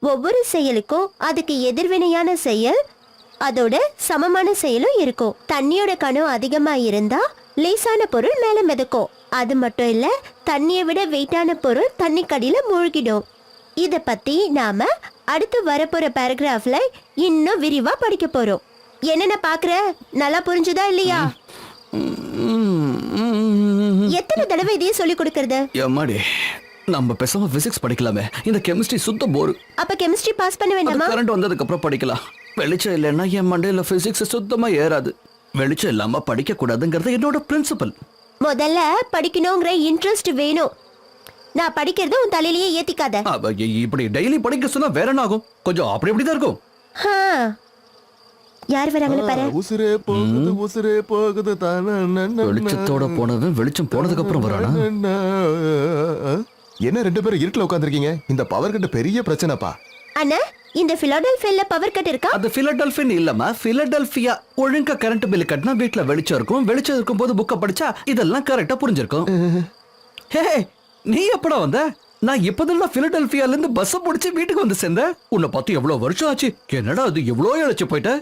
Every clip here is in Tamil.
ஒவ்வொரு செயலுக்கும் அதுக்கு எதிர்வினையான செயல் அதோட சமமான செயலும் இருக்கும். தண்ணியோட கணம் அதிகமா இருந்தா லேசான பொருள் மேல மிதக்கும். அது மட்டும் இல்ல தண்ணியை விட வெயிட்டான பொருள் தண்ணி கடியில மூழ்கிடும். இத பத்தி நாம அடுத்து வரப்போற பேராகிராஃப்ல இன்னும் விரிவா படிக்க போறோம். என்னென்ன பாக்குற? நல்லா புரிஞ்சுதா இல்லையா? எத்தனை தடவை இதையே சொல்லி கொடுக்கறது? நம்ம பேசாம பிசிக்ஸ் படிக்கலாமே இந்த கெமிஸ்ட்ரி சுத்த போர் அப்ப கெமிஸ்ட்ரி பாஸ் பண்ண வேண்டாமா கரண்ட் வந்ததுக்கு அப்புறம் படிக்கலாம் வெளிச்சம் இல்லைன்னா என் மண்டையில பிசிக்ஸ் சுத்தமா ஏறாது வெளிச்சம் இல்லாம படிக்க கூடாதுங்கிறது என்னோட பிரின்சிபல் முதல்ல படிக்கணுங்கிற இன்ட்ரெஸ்ட் வேணும் நான் படிக்கிறத உன் தலையிலேயே ஏத்திக்காத இப்படி டெய்லி படிக்க சொன்னா வேற என்ன ஆகும் கொஞ்சம் அப்படி இப்படி தான் இருக்கும் ஹா. யார் வராங்கன்னு பாரு உசுரே போகுது உசுரே போகுது தான வெளிச்சத்தோட போனவன் வெளிச்சம் போனதுக்கு அப்புறம் வரானா என்ன ரெண்டு பேரும் இருட்டுல உட்காந்துருக்கீங்க இந்த பவர் கட்டு பெரிய பிரச்சனைப்பா. அண்ணா இந்த பிலோடெல்ஃபியால பவர் கட் இருக்கா? அது பிலடெல்பியன் இல்லம்மா. பிலடெல்பியா ஒழுங்கா கரண்ட் பில் கட்டினா வீட்ல வெளிச்சம் இருக்கும். வெளிச்சம் இருக்கும் போது புக்க படிச்சா இதெல்லாம் கரெக்டா புரிஞ்சிருக்கும். ஹே நீ எப்படா வந்த? நான் இப்பதான் பிலடெல்பியால இருந்து பஸ் பிடிச்சு வீட்டுக்கு வந்து சேர்ந்தேன். உன்னை பார்த்து எவ்வளவு வருஷம் ஆச்சு? என்னடா அது எவ்வளவு இழைச்சு போயிட்ட?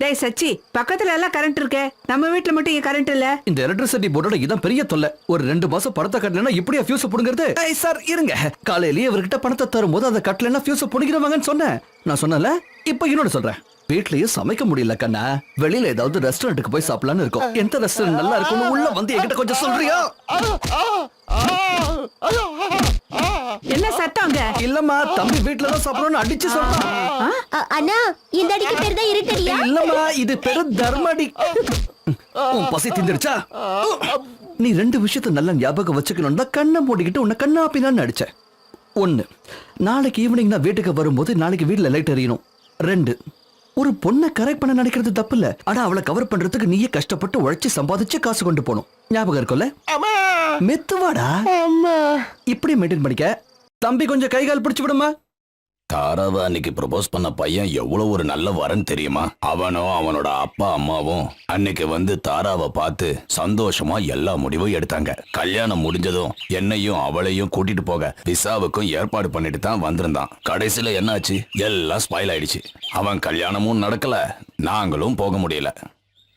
டேய் சச்சி பக்கத்துல எல்லாம் கரண்ட் இருக்கே நம்ம வீட்ல மட்டும் ஏன் கரண்ட் இல்ல இந்த எலக்ட்ரிசிட்டி போர்டோட இதான் பெரிய தொல்லை ஒரு ரெண்டு மாசம் பணத்தை கட்டலன்னா இப்படியா ஃபியூஸ் புடுங்கிறது ஏய் சார் இருங்க காலையிலேயே இவர்கிட்ட பணத்தை தரும்போது அதை கட்டலன்னா ஃபியூஸ் புடுங்கிடுவாங்கன்னு சொன்னேன் நான் சொன்னல இப்போ இன்னொன்னு சொல்றேன் வீட்லயே சமைக்க முடியல கண்ணா வெளியில ஏதாவது ரெஸ்டாரண்ட்டுக்கு போய் சாப்பிடலாம்னு இருக்கும் எந்த ரெஸ்டாரண்ட் நல்லா இருக்கும்னு உள்ள வந்து என்கிட்ட கொஞ்சம் சொல்றியா என்ன சத்தம் அங்க? இல்லம்மா தம்பி வீட்ல தான் சாப்பிடணும்னு அடிச்சு சொல்றான். அண்ணா இந்த அடிக்கு பேர் தான் இருட்டடியா? இல்லம்மா இது பெரு தர்மடி. உன் பசி திந்துருச்சா? நீ ரெண்டு விஷயத்த நல்ல ஞாபகம் வச்சுக்கணும் தான் கண்ணை மூடிக்கிட்டு உன்னை கண்ணா பின்னான்னு அடிச்சேன் ஒன்னு நாளைக்கு ஈவினிங் நான் வீட்டுக்கு வரும்போது நாளைக்கு வீட்ல லைட் எரியணும். ரெண்டு ஒரு பொண்ணை கரெக்ட் பண்ண நினைக்கிறது தப்பு இல்ல ஆனா அவளை கவர் பண்றதுக்கு நீயே கஷ்டப்பட்டு உழைச்சு சம்பாதிச்சு காசு கொண்டு போகணும். ஞாபகம் இருக்கும்ல? மெத்துவாடா? இப்படி மெயின்டைன் பண்ணிக்க. தம்பி கொஞ்சம் கை கால் பிடிச்சு விடுமா? தாராவை அன்னைக்கு ப்ரொபோஸ் பண்ண பையன் எவ்வளவு ஒரு நல்ல வரன் தெரியுமா? அவனும் அவனோட அப்பா அம்மாவும் அன்னைக்கு வந்து தாராவை பார்த்து சந்தோஷமா எல்லா முடிவும் எடுத்தாங்க. கல்யாணம் முடிஞ்சதும் என்னையும் அவளையும் கூட்டிட்டு போக விசாவுக்கும் ஏற்பாடு பண்ணிட்டு தான் வந்திருந்தான். கடைசியில என்னாச்சு? எல்லாம் ஸ்பாயில் ஆயிடுச்சு. அவன் கல்யாணமும் நடக்கல. நாங்களும் போக முடியல.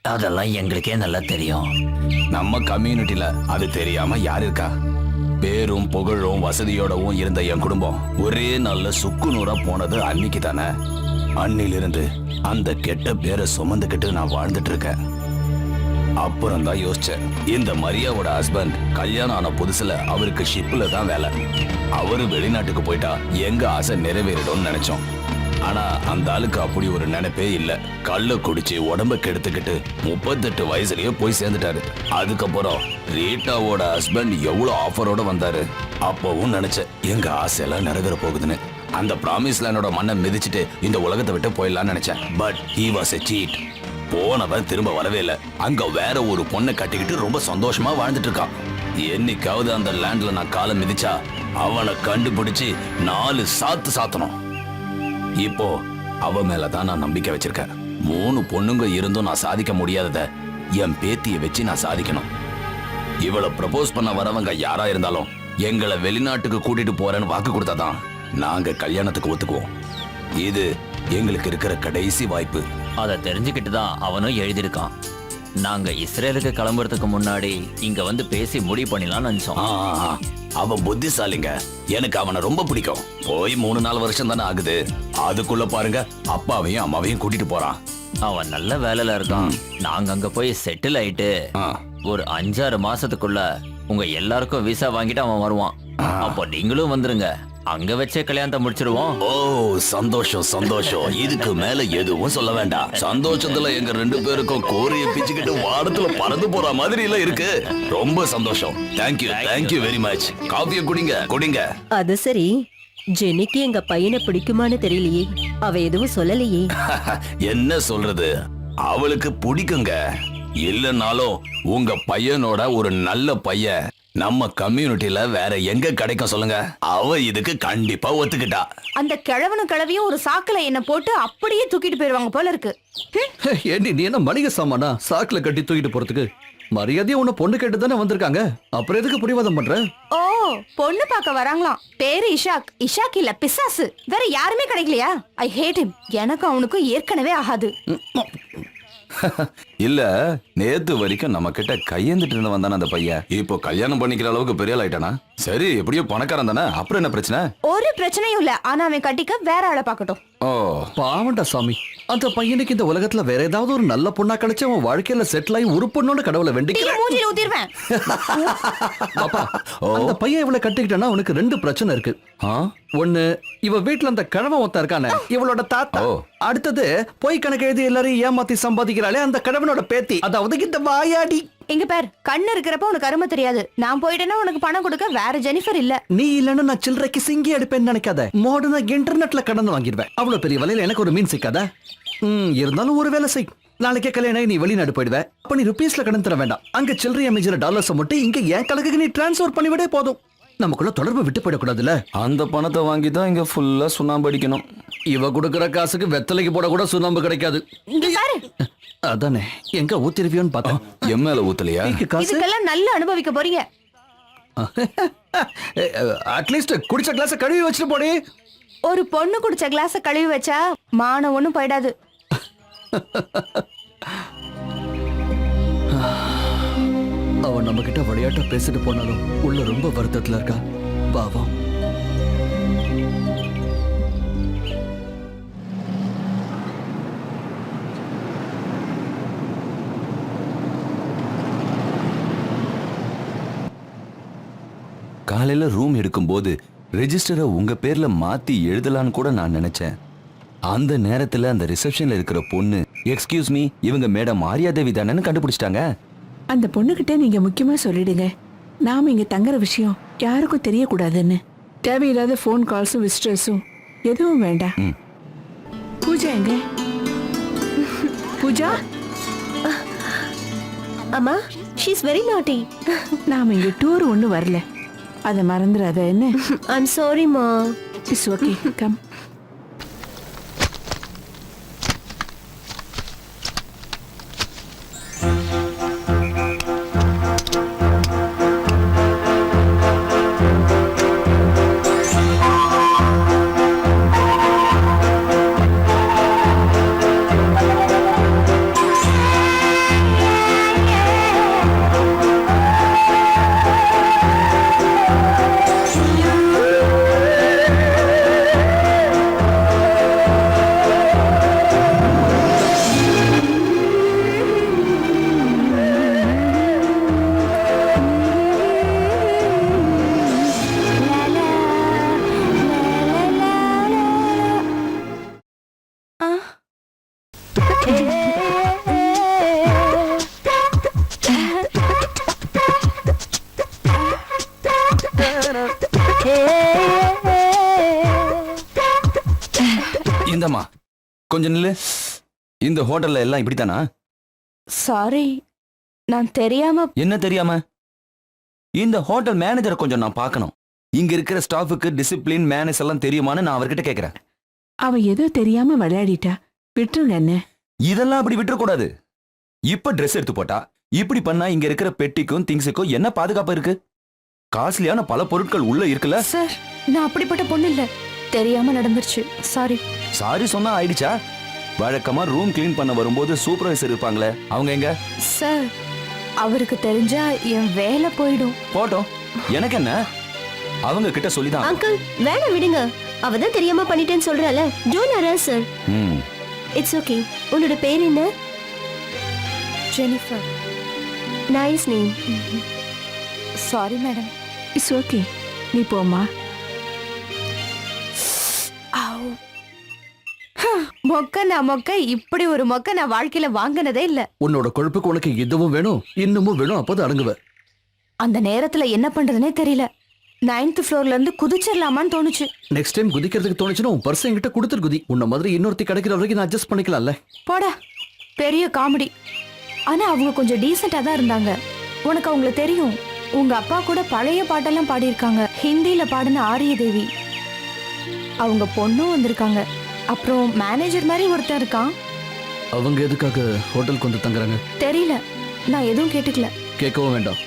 அதெல்லாம் எங்களுக்கே நல்லா தெரியும். நம்ம கம்யூனிட்டியில அது தெரியாம யார் இருக்கா? பேரும் புகழும் வசதியோடவும் இருந்த என் குடும்பம் ஒரே நல்ல சுக்குநூறா போனது அன்னைக்கு தானே. அன்னிலிருந்து அந்த கெட்ட பேரை சுமந்துக்கிட்டு நான் வாழ்ந்துட்டு இருக்கேன். அப்புறம் தான் யோசிச்சேன் இந்த மரியாவோட ஹஸ்பண்ட் கல்யாணம் ஆன புதுசுல அவருக்கு ஷிப்ல தான் வேலை. அவரு வெளிநாட்டுக்கு போயிட்டா எங்க ஆசை நிறைவேறிடும் நினைச்சோம். ஆனா அந்த ஆளுக்கு அப்படி ஒரு நினைப்பே இல்ல. கல்ல குடிச்சு உடம்ப கெடுத்துக்கிட்டு முப்பத்தெட்டு வயசுலயே போய் சேர்ந்துட்டாரு. அதுக்கப்புறம் ரீட்டாவோட ஹஸ்பண்ட் எவ்வளவு ஆஃபரோட வந்தாரு? அப்பவும் நினைச்சேன் எங்க ஆசையெல்லாம் நிறைவேற போகுதுன்னு. அந்த ப்ராமிஸ் லேண்டோட மண்ணை மிதிச்சிட்டு இந்த உலகத்தை விட்டு போயிடலாம்னு நினைச்சேன். But he was a cheat போனவன் திரும்ப வரவே இல்ல. அங்க வேற ஒரு பொண்ணை கட்டிக்கிட்டு ரொம்ப சந்தோஷமா வாழ்ந்துட்டு இருக்கான். என்னைக்காவது அந்த லேண்ட்ல நான் காலை மிதிச்சா அவனை கண்டுபிடிச்சு நாலு சாத்து சாத்தணும். இப்போ அவ மேல தான் நான் நம்பிக்கை வச்சிருக்கேன். மூணு பொண்ணுங்க இருந்தும் நான் சாதிக்க முடியாதத என் பேத்திய வச்சு நான் சாதிக்கணும். இவளை ப்ரப்போஸ் பண்ண வரவங்க யாரா இருந்தாலும் எங்களை வெளிநாட்டுக்கு கூட்டிட்டு போறேன்னு வாக்கு கொடுத்தாதான் நாங்க கல்யாணத்துக்கு ஒத்துக்குவோம். இது எங்களுக்கு இருக்கிற கடைசி வாய்ப்பு. அதை தெரிஞ்சுக்கிட்டு தான் அவனும் எழுதியிருக்கான். நாங்க இஸ்ரேலுக்கு கிளம்புறதுக்கு முன்னாடி இங்க வந்து பேசி முடிவு பண்ணலாம்னு நினைச்சோம். அவன் புத்திசாலிங்க. எனக்கு அவனை ரொம்ப பிடிக்கும். போய் மூணு நாலு வருஷம் தானே ஆகுது. அதுக்குள்ள பாருங்க அப்பாவையும் அம்மாவையும் கூட்டிட்டு போறான். அவன் நல்ல வேலையில இருக்கான். நாங்க அங்க போய் செட்டில் ஆயிட்டு. ஒரு அஞ்சாறு மாசத்துக்குள்ள உங்க எல்லாருக்கும் விசா வாங்கிட்டு அவன் வருவான். அப்போ நீங்களும் வந்துருங்க. அங்க வச்சே கல்யாணத்தை முடிச்சிருவோம். ஓ சந்தோஷம் சந்தோஷம். இதுக்கு மேல எதுவும் சொல்ல வேண்டாம். சந்தோஷத்துல எங்க ரெண்டு பேருக்கும் கோரிய பிச்சுக்கிட்டு வாரத்துல பறந்து போற மாதிரி எல்லாம் இருக்கு. ரொம்ப சந்தோஷம். தேங்க்யூ தேங்க்யூ வெரி மச் காஃபியை குடிங்க குடிங்க. அது சரி. ஜெனிக்கு எங்க பையனை பிடிக்குமான்னு தெரியலையே. அவ எதுவும் சொல்லலையே. என்ன சொல்றது? அவளுக்கு பிடிக்குங்க. இல்லனாலும் உங்க பையனோட ஒரு நல்ல பையன். நம்ம கம்யூனிட்டில வேற எங்க கிடைக்கும் சொல்லுங்க? அவ இதுக்கு கண்டிப்பா ஒத்துக்கிட்டா. அந்த கிழவனும் கிழவியும் ஒரு சாக்குல என்ன போட்டு அப்படியே தூக்கிட்டு போயிருவாங்க போல இருக்கு. ஹம். ஏண்டி நீ என்ன மளிகை சாமானா? சாக்குல கட்டி தூக்கிட்டு போறதுக்கு. மரியாதையா உன்னை பொண்ணு கேட்டு தானே வந்திருக்காங்க? அப்புறம் எதுக்கு பிடிவாதம் பண்ற? ஓ பொண்ணு பார்க்க வராங்களாம். பேரு இஷாக். இஷாக் இல்ல பிசாசு. வேற யாருமே கிடைக்கலையா? I hate him. எனக்கு அவனுக்கும் ஏற்கனவே ஆகாது. இல்ல நேத்து வரைக்கும் நம்ம கிட்ட கையேந்துட்டு இருந்தவன் தானே அந்த பையன். இப்போ கல்யாணம் பண்ணிக்கிற அளவுக்கு பெரிய ஆயிட்டானா? சரி எப்படியோ பணக்காரன் தானே அப்புறம் என்ன பிரச்சனை? ஒரு பிரச்சனையும் இல்ல. ஆனா அவன் கட்டிக்க வேற ஆளை பாக்கட்டும் ஓ. பாவண்டா சாமி. அந்த பையனுக்கு இந்த உலகத்துல வேற ஏதாவது ஒரு நல்ல பொண்ணா கிடைச்சு அவன் வாழ்க்கையில செட்டில் ஆகி ஒரு பொண்ணோட கடவுளை வெண்டிக்கிறேன். மூஞ்சில ஊத்திடுவேன் அப்பா அந்த பையன் இவளை கட்டிக்கிட்டானா அவனுக்கு ரெண்டு பிரச்சனை இருக்கு. ஆ? ஒண்ணு இவ வீட்ல அந்த கிழவன் ஒருத்தன் இருக்கானே இவளோட தாத்தா. அடுத்தது பொய் கணக்கு எழுதி எல்லாரையும் ஏமாத்தி சம்பாதிக்கிறாளே அந்த கிழவனோட பேத்தி. அதாவது இந்த வாயாடி. இங்க பார் கண்ணு இருக்கிறப்ப உனக்கு அருமை தெரியாது. நான் போயிட்டேன்னா உனக்கு பணம் கொடுக்க வேற ஜெனிஃபர் இல்ல. நீ இல்லன்னு நான் சில்லறைக்கு சிங்கி எடுப்பேன்னு நினைக்காத. மாடர்னா இன்டர்நெட்ல கடன் வாங்கிடுவேன். அவ்வளவு பெரிய விலையில எனக்கு ஒரு மீன் சிக்காதா? ம் இருந்தாலும் ஒரு வேலை செய். நாளைக்கே கல்யாணம் நீ வெளிநாடு போயிடுவ. அப்ப நீ ருபீஸ்ல கடன் தர வேண்டாம். அங்க சில்லறை அமைச்சர் டாலர்ஸ் மட்டும் இங்க என் கணக்குக்கு நீ டிரான்ஸ்ஃபர் பண்ணிவிடே போதும். நமக்குள்ள தொடர்பு விட்டு போயிடக்கூடாதுல்ல? அந்த பணத்தை வாங்கி தான் இங்க ஃபுல்லா சுண்ணாம்பு அடிக்கணும். இவ கொடுக்கற காசுக்கு வெத்தலைக்கு போட கூட சுண்ணாம்பு கிடைக்காது. இங்க பாரு. அதானே எங்க ஊத்திருவியோன்னு பார்த்தேன். என் மேல ஊத்தலையா? இதுக்கெல்லாம் நல்லா அனுபவிக்க போறீங்க. அட்லீஸ்ட் குடிச்ச கிளாஸ் கழுவி வச்சுட்டு போடி. ஒரு பொண்ணு குடிச்ச கிளாஸ கழுவி வச்சா மானம் ஒண்ணும் போயிடாது. அவன் நம்ம கிட்ட விளையாட்டா பேசிட்டு போனாலும் உள்ள ரொம்ப வருத்தத்துல இருக்கா. பாவம். காலையில ரூம் எடுக்கும்போது ரெஜிஸ்டரை உங்க பேர்ல மாத்தி எழுதலான்னு கூட நான் நினைச்சேன். அந்த நேரத்துல அந்த ரிசப்ஷன்ல இருக்கிற பொண்ணு எக்ஸ்கியூஸ் மீ இவங்க மேடம் ஆரியாதேவி தானேன்னு கண்டுபிடிச்சிட்டாங்க. அந்த பொண்ணுகிட்ட நீங்க முக்கியமா சொல்லிடுங்க. நாம இங்க தங்குற விஷயம் யாருக்கும் தெரியக்கூடாதுன்னு. தேவையில்லாத ஃபோன் கால்ஸும் விசிட்டர்ஸும் எதுவும் வேண்டாம். ம். பூஜா எங்க? பூஜா? அம்மா ஷீஸ் வெரி நாட்டி நாம இங்க டூர் ஒண்ணு வரல. அதை மறந்துடாத என்ன? ஐம் சாரிம்மா இட்ஸ் ஓகே கம் இந்தம்மா. கொஞ்சம் நில்லு. இந்த ஹோட்டல்ல எல்லாம் இப்படித்தானா? சாரி நான் தெரியாம என்ன தெரியாம? இந்த ஹோட்டல் மேனேஜரை கொஞ்சம் நான் பார்க்கணும். இங்க இருக்கிற ஸ்டாஃபுக்கு டிசிப்ளின் மேனேஜ் எல்லாம் தெரியுமான்னு நான் அவர்கிட்ட கேக்குறேன். அவ ஏதோ தெரியாம விளையாடிட்டா? விட்டுருங்க என்ன? இதெல்லாம் அப்படி விட்டுறக்கூடாது. இப்ப ட்ரெஸ் எடுத்து போட்டா இப்படி பண்ணா இங்க இருக்கிற பெட்டிக்கும் திங்ஸுக்கும் என்ன பாதுகாப்பு இருக்கு? காஸ்ட்லியான பல பொருட்கள் உள்ள இருக்குல்ல? சார் நான் அப்படிப்பட்ட பொண்ணு இல்ல. தெரியாம நடந்துருச்சு. சாரி சாரி சொன்னா ஆயிடுச்சா? வழக்கமா ரூம் க்ளீன் பண்ண வரும்போது சூப்பர்வைசர் இருப்பாங்களே அவங்க எங்க? சார் அவருக்கு தெரிஞ்சா என் வேலை போயிடும். போட்டோம். எனக்கு என்ன? அவங்க கிட்ட சொல்லிதான் அங்கிள் வேணாம் விடுங்க. அவ தான் தெரியாம பண்ணிட்டேன்னு சொல்றால. Don't arrest sir hmm. It's okay உன்னோட பேர் என்ன? Jennifer nice name sorry madam it's okay நீ போம்மா. மொக்க நான் மொக்க இப்படி ஒரு மொக்க நான் வாழ்க்கையில வாங்கினதே இல்ல. உன்னோட கொழுப்புக்கு உனக்கு இதுவும் வேணும் இன்னமும் வேணும் அப்போது அடங்குவ. அந்த நேரத்துல என்ன பண்றதுனே தெரியல. நைன்த் ஃப்ளோர்ல இருந்து குதிச்சிடலாமான்னு தோணுச்சு. நெக்ஸ்ட் டைம் குதிக்கிறதுக்கு தோணுச்சுன்னா உன் பர்ஸ் என்கிட்ட கொடுத்துரு குதி. உன்ன மாதிரி இன்னொருத்தி கிடைக்கிற வரைக்கும் நான் அட்ஜஸ்ட் பண்ணிக்கலாம்ல. போடா. பெரிய காமெடி. ஆனா அவங்க கொஞ்சம் டீசெண்டா தான் இருந்தாங்க. உனக்கு அவங்கள தெரியும். உங்க அப்பா கூட பழைய பாட்டெல்லாம் பாடியிருக்காங்க. ஹிந்தில பாடின ஆரிய தேவி அவங்க பொண்ணும் வந்திருக்காங்க. அப்புறம் மேனேஜர் மாதிரி ஒருத்தன் இருக்கான். அவங்க எதுக்காக ஹோட்டலுக்கு வந்து தங்குறாங்க? தெரியல. நான் எதுவும் கேட்டுக்கல. கேட்கவும் வேண்டாம்.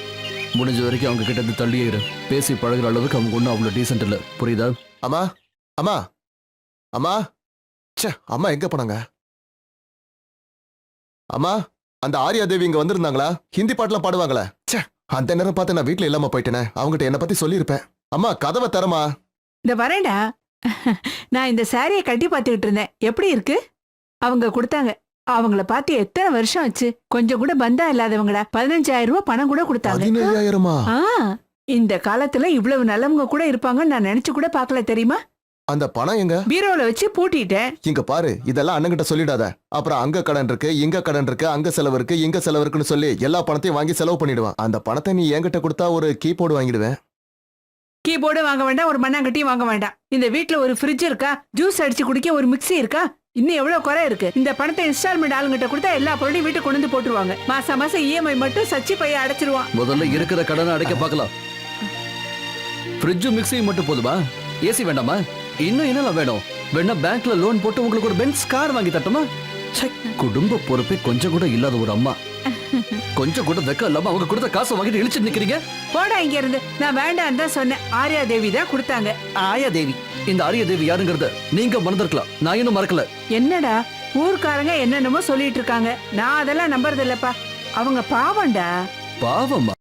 முடிஞ்ச வரைக்கும் அவங்க கிட்ட இருந்து தள்ளியே இரு. பேசி பழகுற அளவுக்கு அவங்க ஒன்றும் அவ்வளோ டீசென்ட் இல்லை. புரியுதா? அம்மா அம்மா அம்மா. ச்சே அம்மா எங்க போனாங்க? அம்மா அந்த ஆர்யா தேவி இங்க வந்திருந்தாங்களா? ஹிந்தி பாட்டுலாம் பாடுவாங்களே. ச்சே அந்த நேரம் பார்த்து நான் வீட்ல இல்லாம போயிட்டேனே. அவங்ககிட்ட என்ன பத்தி சொல்லியிருப்பேன். அம்மா கதவை தரமா இந்த வரேன்டா. நான் இந்த சாரியை கட்டி பார்த்துக்கிட்டு இருந்தேன். எப்படி இருக்கு? அவங்க கொடுத்தாங்க. அவங்கள பார்த்து எத்தனை வருஷம் ஆச்சு? கொஞ்சம் கூட பந்தா இல்லாதவங்கடா. பதினஞ்சாயிரம் ரூபாய் பணம் கூட கொடுத்தாங்க. இந்த காலத்துல இவ்வளவு நல்லவங்க கூட இருப்பாங்கன்னு நான் நினைச்சு கூட பார்க்கல தெரியுமா? அந்த பணம் எங்க? பீரோல வச்சு பூட்டிட்டேன். இங்க பாரு இதெல்லாம் அண்ணன்கிட்ட சொல்லிடாத. அப்புறம் அங்க கடன் இருக்கு இங்க கடன் இருக்கு அங்க செலவு இருக்கு இங்க செலவு இருக்குன்னு சொல்லி எல்லா பணத்தையும் வாங்கி செலவு பண்ணிடுவான். அந்த பணத்தை நீ என்கிட்ட கொடுத்தா ஒரு கீபோர்டு வாங்கிடுவேன். கீபோர்டும் வாங்க வேண்டாம் ஒரு மண்ணாங்கட்டியும் வாங்க வேண்டாம். இந்த வீட்ல ஒரு ஃப்ரிட்ஜ் இருக்கா? ஜூஸ் அடிச்சு குடிக்க ஒரு மிக்ஸி இருக்கா? இன்னும் எவ்வளவு குறை இருக்கு? இந்த பணத்தை இன்ஸ்டால்மெண்ட் ஆளுங்கிட்ட கொடுத்தா எல்லா பொருளையும் வீட்டுக்கு கொண்டு வந்து போட்டுருவாங்க. மாசம் மாசம் இஎம்ஐ மட்டும் சச்சி பைய அடைச்சிருவான். முதல்ல இருக்கிற கடனை அடைக்க பார்க்கலாம். ஃப்ரிட்ஜும் மிக்ஸியும் மட்டும் போதுமா? ஏசி வேண்டாமா? இன்னும் என்னெல்லாம் வேணும்? வேணா பேங்க்ல லோன் போட்டு உங்களுக்கு ஒரு பென்ஸ் கார் வாங்கி தட்டுமா குடும்ப பொறுப்பே கொஞ்சம் கூட இல்லாத ஒரு அம்மா. கொஞ்சம் கூட வெக்கம் இல்லாம அவங்க கொடுத்த காசை வாங்கிட்டு இழிச்சு நிக்கிறீங்க? போடா இங்க இருந்து நான் வேண்டாம் தான் சொன்னேன். ஆர்யா தேவி தான் கொடுத்தாங்க. ஆயா தேவி இந்த ஆரிய தேவி யாருங்கிறத நீங்க மறந்துருக்கலாம். நான் இன்னும் மறக்கல. என்னடா? ஊர்க்காரங்க என்னென்னமோ சொல்லிட்டு இருக்காங்க. நான் அதெல்லாம் நம்புறது இல்லப்பா அவங்க பாவம்டா. பாவம்மா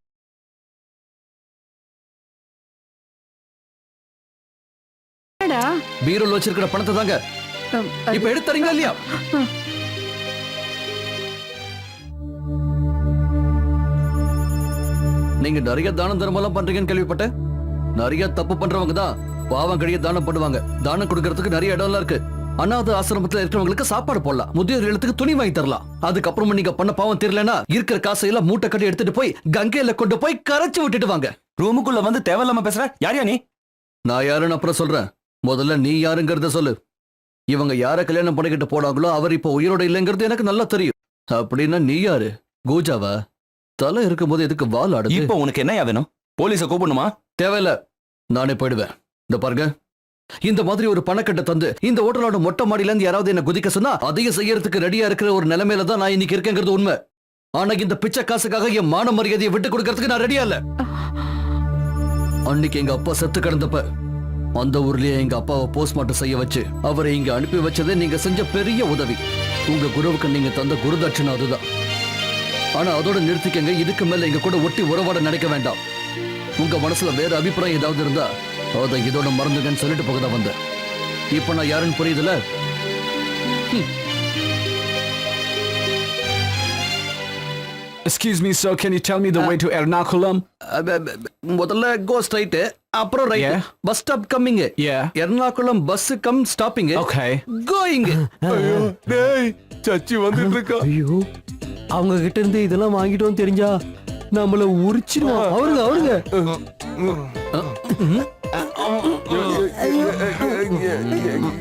என்னடா? பீரோல வச்சிருக்கிற பணத்தை தாங்க. இப்ப எடுத்தறீங்களா இல்லையா? நீங்க நிறைய தானம் தர்மம்லாம் பண்றீங்கன்னு கேள்விப்பட்டேன். நிறைய தப்பு பண்றவங்க தான் பாவம் கழிய தானம் பண்ணுவாங்க. தானம் கொடுக்கறதுக்கு நிறைய இடம்லாம் இருக்கு. அனாத ஆசிரமத்துல இருக்கிறவங்களுக்கு சாப்பாடு போடலாம். முதியோர் இல்லத்துக்கு துணி வாங்கி தரலாம். அதுக்கப்புறமா நீங்க பண்ண பாவம் தெரியலனா இருக்கிற காசையெல்லாம் மூட்டை கட்டி எடுத்துட்டு போய் கங்கையில கொண்டு போய் கரைச்சு விட்டுட்டு வாங்க. ரூமுக்குள்ள வந்து தேவையில்லாம பேசுற? யார் நீ? நான் யாருன்னு அப்புறம் சொல்றேன். முதல்ல நீ யாருங்கிறத சொல்லு. இவங்க யார கல்யாணம் பண்ணிக்கிட்டு போனாங்களோ அவர் இப்போ உயிரோட இல்லைங்கிறது எனக்கு நல்லா தெரியும். அப்படின்னா நீ யாரு? கூஜாவா? தலை இருக்கும்போது எதுக்கு வால் ஆடுது? இப்போ உனக்கு என்ன வேணும்? போலீஸ கூப்பிடணுமா? தேவையில்ல. நானே போயிடுவேன். இந்த பாருங்க. இந்த மாதிரி ஒரு பணக்கட்டை தந்து இந்த ஹோட்டலோட மொட்டை மாடியில இருந்து யாராவது என்ன குதிக்க சொன்னா அதையும் செய்யறதுக்கு ரெடியா இருக்கிற ஒரு நிலைமையில தான் நான் இன்னைக்கு இருக்கேங்கிறது உண்மை. ஆனா இந்த பிச்சை காசுக்காக என் மான மரியாதையை விட்டு கொடுக்கறதுக்கு நான் ரெடியா இல்ல. அன்னைக்கு எங்க அப்பா செத்து கிடந்தப்ப அந்த ஊர்லயே எங்க அப்பாவை போஸ்ட்மார்ட்டம் செய்ய வச்சு அவரை இங்க அனுப்பி வச்சதே நீங்க செஞ்ச பெரிய உதவி. உங்க குருவுக்கு நீங்க தந்த குருதட்சணை அதுதான். ஆனா அதோட நிறுத்திக்கங்க. இதுக்கு மேல எங்க கூட ஒட்டி உறவாட நினைக்க வேண்டாம். உங்க மனசுல வேற அபிப்பிராயம் ஏதாவது இருந்தா அதை இதோட மறந்துங்கன்னு சொல்லிட்டு போக தான் வந்தேன். இப்ப நான் யாருன்னு புரியுதுல Excuse me, sir, can you tell me the way to Ernakulam? முதல்ல கோ ஸ்ட்ரைட் அப்புறம் right. Bus stop coming. Ernakulam bus come stopping Okay. Going டேய் சச்சி வந்துட்டு இருக்கா. ஐயோ. அவங்க கிட்ட இருந்து இதெல்லாம் வாங்கிட்டோம் தெரிஞ்சா நம்மள உரிச்சிருவோம் அவருங்க அவருங்க.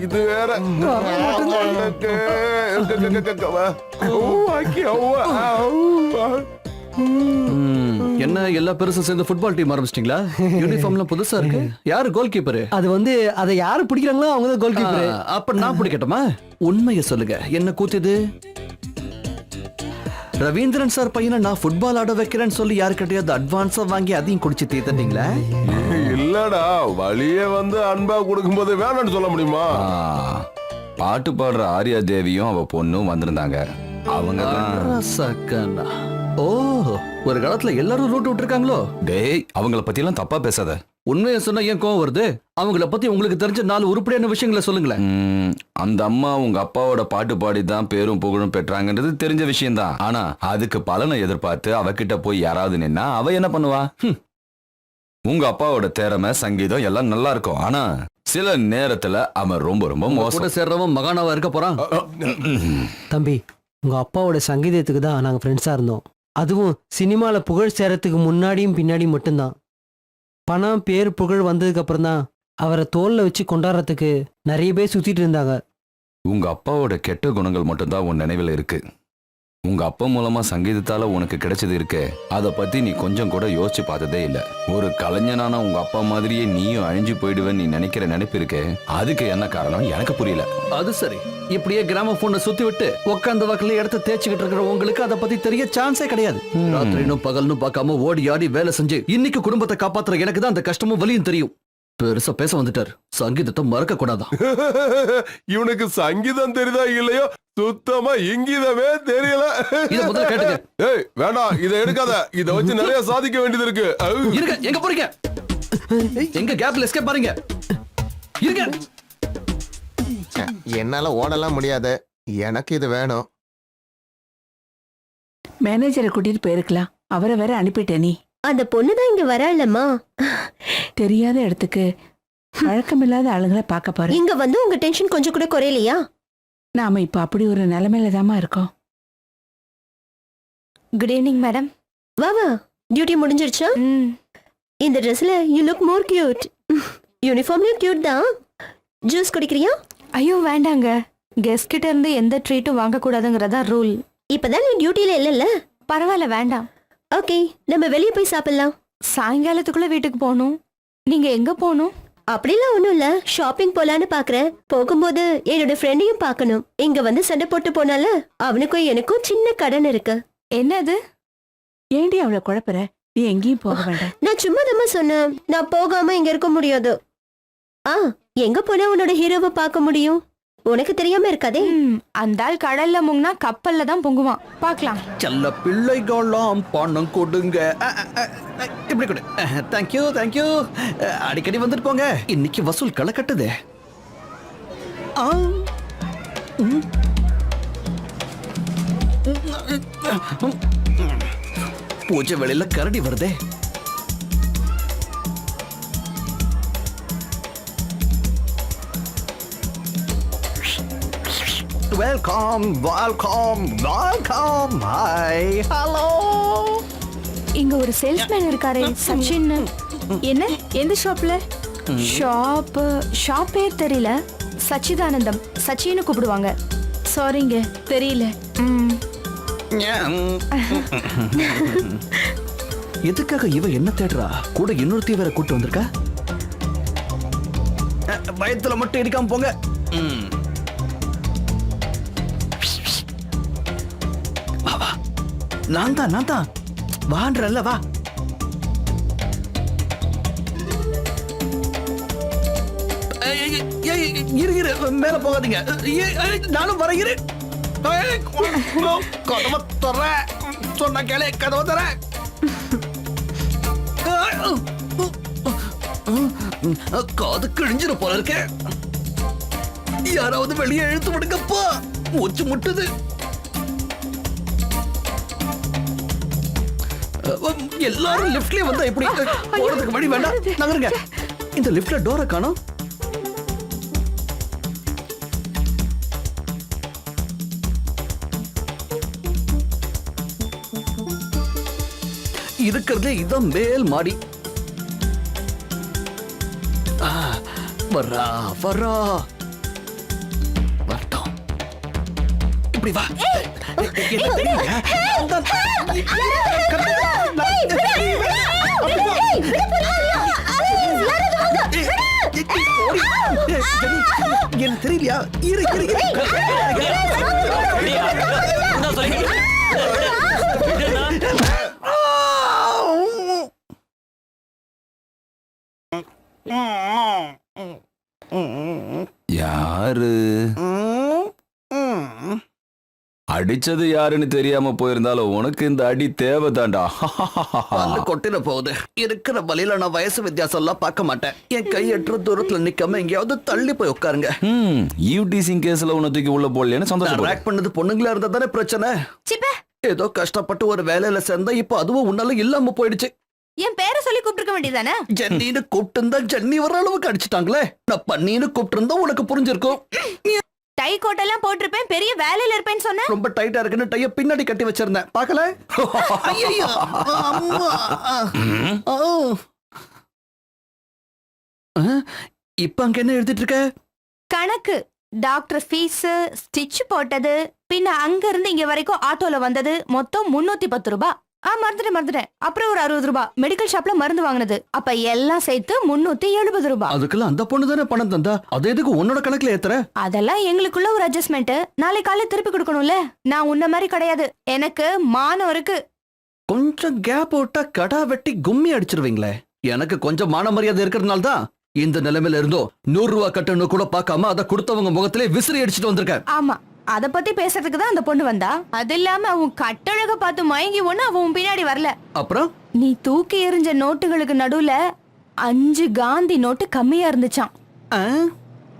இது வேற. என்ன எல்லா பெருசும் சேர்ந்து ஃபுட்பால் டீம் ஆரம்பிச்சிட்டீங்களா? யூனிஃபார்ம்லாம் புதுசா இருக்கு. யாரு கோல் கீப்பர் அது வந்து அதை யாரு பிடிக்கிறாங்களோ அவங்க தான் கோல் கீப்பர் அப்ப நான் பிடிக்கட்டுமா? உண்மையை சொல்லுங்க. என்ன கூத்துது ரவீந்திரன் சார் பையனை நான் ஃபுட்பால் ஆட வைக்கிறேன்னு சொல்லி யாருக்கிட்டயாவது அட்வான்ஸா வாங்கி அதையும் குடிச்சு தீர்த்தீங்களா இல்லடா வழியே வந்து அன்பா கொடுக்கும்போது வேணாம்னு சொல்ல முடியுமா? பாட்டு பாடுற ஆர்யா தேவியும் அவ பொண்ணும் வந்திருந்தாங்க. அவங்க தான் சக்கனா ஓ ஒரு காலத்துல எல்லாரும் ரூட் விட்டுருக்காங்களோ? டேய் அவங்கள பத்தி எல்லாம் தப்பா பேசாத. உண்மையை சொன்னா ஏன் கோவம் வருது? அவங்கள பத்தி உங்களுக்கு தெரிஞ்ச நாலு உருப்படியான விஷயங்களை சொல்லுங்களேன். ம், அந்த அம்மா உங்க அப்பாவோட பாட்டு பாடி தான் பேரும் புகழும் பெற்றாங்கன்றது தெரிஞ்ச விஷயம்தான். ஆனா அதுக்கு பலனை எதிர்பார்த்து அவகிட்ட போய் யாராவது நின்னா அவ என்ன பண்ணுவா? ஹம். உங்க அப்பாவோட திறமை சங்கீதம் எல்லாம் நல்லா இருக்கும். ஆனா சில நேரத்துல அவன் ரொம்ப ரொம்ப கூட மோசம். சேர்றவன் மகானாவா இருக்க போறான்? தம்பி உங்க அப்பாவோட சங்கீதத்துக்கு தான் நாங்க ஃப்ரெண்ட்ஸா இருந்தோம். அதுவும் சினிமால புகழ் சேரத்துக்கு முன்னாடியும் பின்னாடியும் மட்டும்தான். பணம் பேர் புகழ் வந்ததுக்கு அப்புறம் தான் அவரை தோல்ல வச்சு கொண்டாடுறதுக்கு நிறைய பேர் சுத்திட்டு இருந்தாங்க. உங்க அப்பாவோட கெட்ட குணங்கள் மட்டும்தான் உன் நினைவில் இருக்கு. உங்க அப்பா மூலமா சங்கீதத்தால உனக்கு கிடைச்சது இருக்கு அத பத்தி நீ கொஞ்சம் கூட யோசிச்சு பார்த்ததே இல்ல. ஒரு கலைஞனான உங்க அப்பா மாதிரியே நீயும் அழிஞ்சு போயிடுவேன்னு நீ நினைக்கிற நினைப்பு இருக்கு அதுக்கு என்ன காரணம்? எனக்கு புரியல. அது சரி. இப்படியே கிராம போனை சுத்தி விட்டு உட்காந்த வாக்குல இடத்த தேய்ச்சிக்கிட்டு இருக்கிற உங்களுக்கு அதை பத்தி தெரிய சான்ஸே கிடையாது. ராத்திரினும் பகல்னு பார்க்காம ஓடி ஆடி வேலை செஞ்சு இன்னைக்கு குடும்பத்தை காப்பாத்துற எனக்கு தான் அந்த கஷ்டமும் வலியும் தெரியும். பெருசா பேச வந்துட்டாரு. சங்கீதத்தை மறக்க கூடாதான். இவனுக்கு சங்கீதம் தெரியுதா இல்லையோ? சுத்தமா இங்கீதமே தெரியல. இத முதல்ல கேட்டுங்க ஏய் வேண்டாம். இதை எடுக்காத. இதை வச்சு நிறைய சாதிக்க வேண்டியது இருக்கு. இருங்க எங்க போறீங்க? எங்க கேப்ல எஸ்கேப் பாருங்க. இருங்க. என்னால ஓடலாம் முடியாது. எனக்கு இது வேணும். மேனேஜரை கூட்டிட்டு போயிருக்கலாம். அவரை வேற அனுப்பிட்ட நீ. அந்த பொண்ணு தான் இங்க வராளம்மா தெரியாத இடத்துக்கு பழக்கமில்லாத ஆளுங்களை பார்க்க போறேன். இங்க வந்து உங்க டென்ஷன் கொஞ்சம் கூட குறையலையா? நாம இப்ப அப்படி ஒரு நிலைமையில தாமா இருக்கோம். குட் ஈவினிங் மேடம் வா வா. டியூட்டி முடிஞ்சிருச்சா? ம். இந்த ட்ரெஸ்ல யூ லுக் மோர் கியூட் யூனிஃபார்ம்லயும் கியூட் தான். ஜூஸ் குடிக்கிறியா? ஐயோ வேண்டாங்க. கெஸ்ட் கிட்ட இருந்து எந்த ட்ரீட்டும் வாங்கக்கூடாதுங்கிறதா ரூல் இப்பதான் நீ டியூட்டில இல்லல்ல? பரவாயில்ல வேண்டாம். ஓகே நம்ம வெளியே போய் சாப்பிடலாம். சாயங்காலத்துக்குள்ள வீட்டுக்கு போகணும். நீங்க எங்க போகணும்? அப்படிலாம் ஒண்ணும் இல்ல. ஷாப்பிங் போலான்னு பாக்குறேன். போகும்போது என்னோட ஃப்ரெண்டையும் பார்க்கணும். இங்க வந்து சண்டை போட்டு போனால அவனுக்கும் எனக்கும் சின்ன கடன் இருக்கு. என்னது? ஏண்டி அவளை குழப்புற? நீ எங்கேயும் போக வேண்டாம். நான் சும்மா தான் சொன்னேன். நான் போகாம இங்க இருக்க முடியாது. ஆ எங்க போனா உன்னோட ஹீரோவை பார்க்க முடியும்? உனக்கு தெரியாம இருக்காதே. அந்த ஆள் கடல்ல முங்கினா கப்பல்ல தான் பொங்குவான். பார்க்கலாம். செல்ல பிள்ளைகளாம் பணம் கொடுங்க. இப்படி கொடு. தேங்க்யூ தேங்க்யூ அடிக்கடி வந்துட்டு போங்க. இன்னைக்கு வசூல் களை கட்டுதே. பூஜை வேளையில கரடி வருதே. Welcome welcome welcome hi hello இங்க ஒரு சேல்ஸ்மேன் இருக்காரே சச்சின். என்ன எந்த ஷாப்ல ஷாப் ஷாப் பேர் தெரியல. சச்சிதானந்தம். சச்சின்னு கூப்பிடுவாங்க. சாரிங்க தெரியல. ம், எதுக்காக இவ என்ன தேடுறா? கூட இன்னொருத்தி வேற கூட்டு வந்திருக்கா? பயத்துல மட்டும் இருக்காம போங்க. நான் தான் நான் தான் வான்றல்ல வா. ஏய், மேல போகாதீங்க. நானும் வரைகிறேன் கதவை தர சொன்ன கேளு கதவை தர காது கிழிஞ்சிட போல இருக்க. யாராவது வெளியே எழுத்து விடுங்கப்பா. மூச்சு முட்டுது. எல்லாரும் லிஃப்ட்லயே வந்தா எப்படி போறதுக்கு வழி வேண்டாம். நகருங்க. இந்த லிஃப்ட்ல டோரை காணோம். இருக்கிறதுல இதான் மேல் மாடி. ஆ, வர்றா வர்றா வரட்டும். இப்படி வா. எனக்கு தெரியலையா இரு இரு இரு என்ன சொல்றீங்க? விடுண்ணா. யாரு அடிச்சது யாருன்னு தெரியாம போயிருந்தாலும் உனக்கு இந்த அடி தேவைதான்டா. கொட்டிட போகுது. இருக்கிற வழியில நான் வயசு வித்தியாசம் எல்லாம் பார்க்க மாட்டேன். என் கை எட்டுற தூரத்துல நிக்காம எங்கேயாவது தள்ளி போய் உட்காருங்க. ம் ஈவ்டீசிங் கேஸ்ல உன்னை தூக்கி உள்ள போடலன்னு சந்தோஷப்படுறேன். ரேக் பண்ணது பொண்ணுங்களா இருந்தா தானே பிரச்சனை? ஏதோ கஷ்டப்பட்டு ஒரு வேலையில சேர்ந்தா இப்போ அதுவும் உன்னால இல்லாம போயிடுச்சு. என் பேரை சொல்லி கூப்பிட்டுருக்க வேண்டியதானே ஜென்னின்னு கூப்பிட்டு இருந்தா ஜென்னி வர அளவுக்கு அடிச்சிட்டாங்களே. நான் பண்ணின்னு கூப்பிட்டு இருந்தா உனக்கு புரிஞ்சிருக்கும். டை கோட்டெல்லாம் போட்டிருப்பேன் பெரிய வேலையில இருப்பேன்னு சொன்ன? ரொம்ப டைட்டா இருக்குன்னு டைய பின்னாடி கட்டி வச்சிருந்தேன். பார்க்கல. ஆ, இப்ப அங்க என்ன எழுதிட்டு இருக்க? கணக்கு. டாக்டர் ஃபீஸ் ஸ்டிச் போட்டது பின்ன அங்க இருந்து இங்க வரைக்கும் ஆட்டோல வந்தது மொத்தம் முன்னூத்தி பத்து ரூபாய் ஆ மறந்துட்டேன் மறந்துட்டேன். அப்புறம் ஒரு அறுபது ரூபாய் மெடிக்கல் ஷாப்ல மருந்து வாங்கினது. அப்ப எல்லாம் சேர்த்து முன்னூத்தி எழுபது ரூபாய் அதுக்கெல்லாம் அந்த பொண்ணு தானே பணம் தந்தா? அது எதுக்கு உன்னோட கணக்குல ஏத்துற? அதெல்லாம் எங்களுக்குள்ள ஒரு அட்ஜஸ்ட்மெண்ட் நாளை காலையில திருப்பி கொடுக்கணும்ல? நான் உன்ன மாதிரி கிடையாது. எனக்கு மானம் இருக்கு. கொஞ்சம் கேப் விட்டா கடா வெட்டி கும்மி அடிச்சிருவீங்களே. எனக்கு கொஞ்சம் மான மரியாதை இருக்கிறதுனால தான் இந்த நிலைமையில இருந்தோ நூறு ரூபா கட்டணும் கூட பார்க்காம அதை கொடுத்தவங்க முகத்திலே விசிறி அடிச்சிட்டு வந்திருக்கேன். ஆமா. அத பத்தி பேசுறதுக்கு தான் அந்த பொண்ணு வந்தா. அது இல்லாம உன் கட்டழக பார்த்து மயங்கி ஒண்ணு அவன் உன் பின்னாடி வரல. அப்புறம்? நீ தூக்கி எறிஞ்ச நோட்டுகளுக்கு நடுவுல அஞ்சு காந்தி நோட்டு கம்மியா இருந்துச்சாம். ஆ,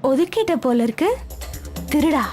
ஒதுக்கிட்ட போல இருக்கு. திருடா.